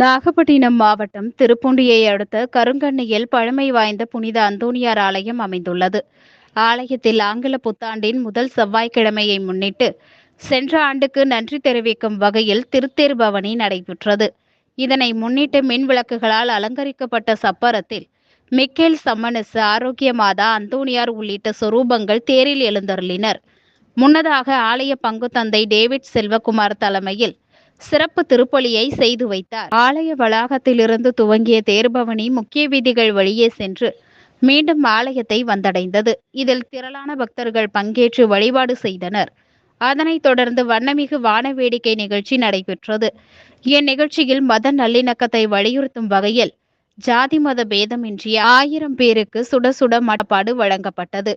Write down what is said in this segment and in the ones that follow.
நாகப்பட்டினம் மாவட்டம் திருப்பூண்டியை அடுத்த கருங்கண்ணியில் பழமை வாய்ந்த புனித அந்தோனியார் ஆலயம் அமைந்துள்ளது. ஆலயத்தில் ஆங்கில புத்தாண்டின் முதல் செவ்வாய்க்கிழமையை முன்னிட்டு சென்ற ஆண்டுக்கு நன்றி தெரிவிக்கும் வகையில் திருத்தேர் பவனி நடைபெற்றது. இதனை முன்னிட்டு மின் விளக்குகளால் அலங்கரிக்கப்பட்ட சப்பரத்தில் மிக்கேல் சம்மனஸ் ஆரோக்கிய மாதா அந்தோனியார் உள்ளிட்ட சொரூபங்கள் தேரில் எழுந்தருளினர். முன்னதாக ஆலய பங்கு தந்தை டேவிட் செல்வகுமார் தலைமையில் சிறப்பு திருப்பலியை செய்து வைத்தார். ஆலய வளாகத்திலிருந்து துவங்கிய தேர்பவனி முக்கிய வீதிகள் வழியே சென்று மீண்டும் ஆலயத்தை வந்தடைந்தது. இதில் திரளான பக்தர்கள் பங்கேற்று வழிபாடு செய்தனர். அதனைத் தொடர்ந்து வண்ணமிகு வான வேடிக்கை நிகழ்ச்சி நடைபெற்றது. இந்நிகழ்ச்சியில் மத நல்லிணக்கத்தை வலியுறுத்தும் வகையில் ஜாதி மத பேதமின்றி ஆயிரம் பேருக்கு சுட சுட மடப்பாடு வழங்கப்பட்டது.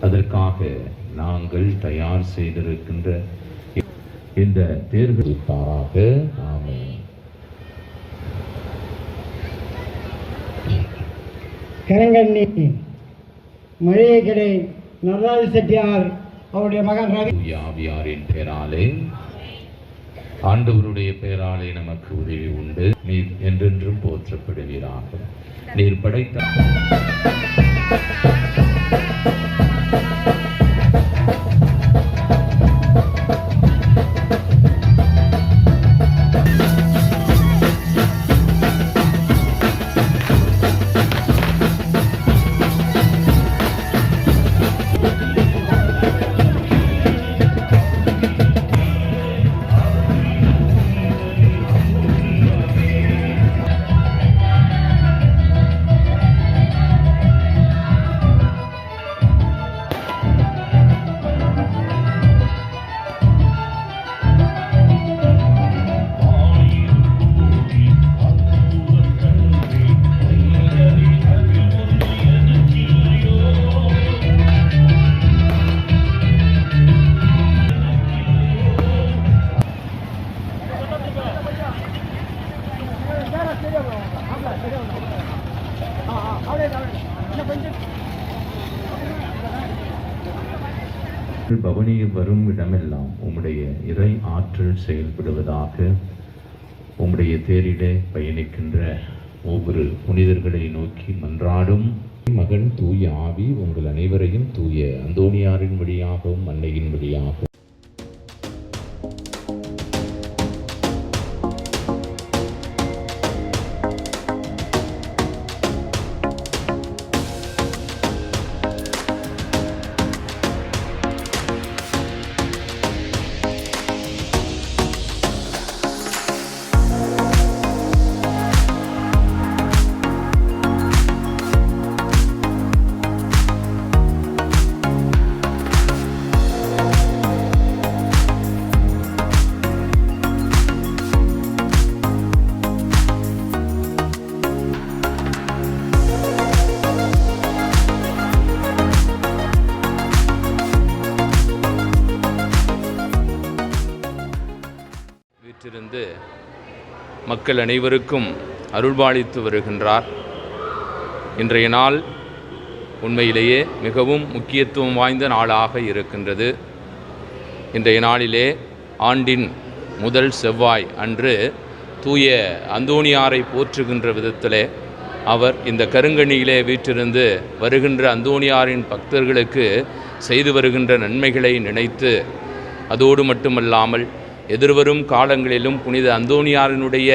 அதற்காக நாங்கள் தயார் செய்திருக்கின்ற இந்த தேர்தலுக்காக ஆமென். கரங்கண்ணி மழையை கடை நடராஜ செட்டியார் அவருடைய மகன் ரவி. தூய ஆவியாரின் பெயராலே ஆண்டவருடைய பெயராலே நமக்கு உதவி உண்டு. நீர் என்றென்றும் போற்றப்படுவீராக. நீர் படைத்த Thank you. பவனியில் வரும் இடமெல்லாம் உம்முடைய இறை ஆற்றல் செயல்படுவதாக உம்முடைய தேரிலே பயணிக்கின்ற ஒவ்வொரு புனிதர்களை நோக்கி மன்றாடும். மகன் தூய ஆவி உங்கள் அனைவரையும் தூய அந்தோணியாரின் வழியாகவும் அன்னையின் வழியாகவும் மக்கள் அனைவருக்கும் அருள்பாலித்து வருகின்றார். இன்றைய நாள் உண்மையிலேயே மிகவும் முக்கியத்துவம் வாய்ந்த நாளாக இருக்கின்றது. இன்றைய நாளிலே ஆண்டின் முதல் செவ்வாய் அன்று தூய அந்தோணியாரை போற்றுகின்ற விதத்திலே அவர் இந்த கருங்கணியிலே வீற்றிருந்து வருகின்ற அந்தோணியாரின் பக்தர்களுக்கு செய்து வருகின்ற நன்மைகளை நினைத்து அதோடு மட்டுமல்லாமல் எதிர்வரும் காலங்களிலும் புனித அந்தோனியாரினுடைய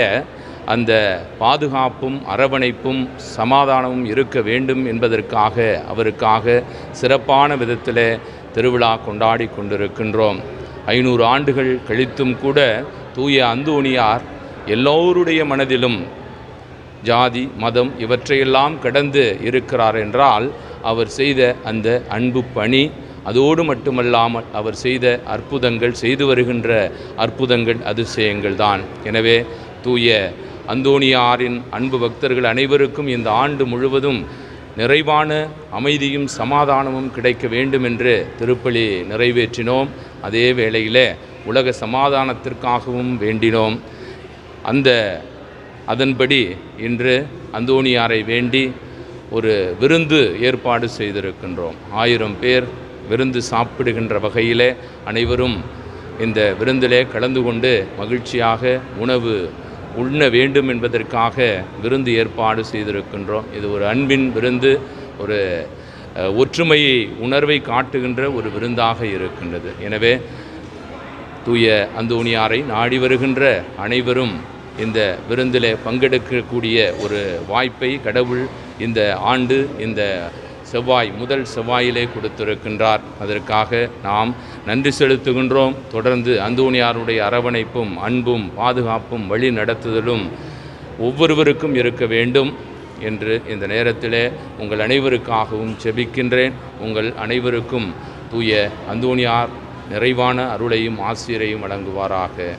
அந்த பாதுகாப்பும் அரவணைப்பும் சமாதானமும் இருக்க வேண்டும் என்பதற்காக அவருக்காக சிறப்பான விதத்தில் திருவிழா கொண்டாடி கொண்டிருக்கின்றோம். ஐநூறு ஆண்டுகள் கழித்தும் கூட தூய அந்தோணியார் எல்லோருடைய மனதிலும் ஜாதி மதம் இவற்றையெல்லாம் கடந்து இருக்கிறார் என்றால் அவர் செய்த அந்த அன்பு பணி அதோடு மட்டுமல்லாமல் அவர் செய்த அற்புதங்கள் செய்து வருகின்ற அற்புதங்கள் அதிசயங்கள் தான் எனவே தூய அந்தோணியாரின் அன்பு பக்தர்கள் அனைவருக்கும் இந்த ஆண்டு முழுவதும் நிறைவான அமைதியும் சமாதானமும் கிடைக்க வேண்டும் என்று திருப்பலி நிறைவேற்றினோம். அதே வேளையில் உலக சமாதானத்திற்காகவும் வேண்டினோம். அந்த அதன்படி இன்று அந்தோணியாரை வேண்டி ஒரு விருந்து ஏற்பாடு செய்திருக்கின்றோம். ஆயிரம் பேர் விருந்து சாப்பிடுகின்ற வகையிலே அனைவரும் இந்த விருந்திலே கலந்து கொண்டு மகிழ்ச்சியாக உணவு உண்ண வேண்டும் என்பதற்காக விருந்து ஏற்பாடு செய்திருக்கின்றோம். இது ஒரு அன்பின் விருந்து ஒரு ஒற்றுமையை உணர்வை காட்டுகின்ற ஒரு விருந்தாக இருக்கின்றது. எனவே தூய அந்தோணியாரை நாடி வருகின்ற அனைவரும் இந்த விருந்தில் பங்கெடுக்கக்கூடிய ஒரு வாய்ப்பை கடவுள் இந்த ஆண்டு இந்த செவ்வாய் முதல் செவ்வாயிலே கொடுத்திருக்கின்றார். அதற்காக நாம் நன்றி செலுத்துகின்றோம். தொடர்ந்து அந்தோணியாருடைய அரவணைப்பும் அன்பும் பாதுகாப்பும் வழி நடத்துதலும் ஒவ்வொருவருக்கும் இருக்க வேண்டும் என்று இந்த நேரத்திலே உங்கள் அனைவருக்காகவும் செபிக்கின்றேன். உங்கள் அனைவருக்கும் தூய அந்தோணியார் நிறைவான அருளையும் ஆசிரியரையும் வழங்குவாராக.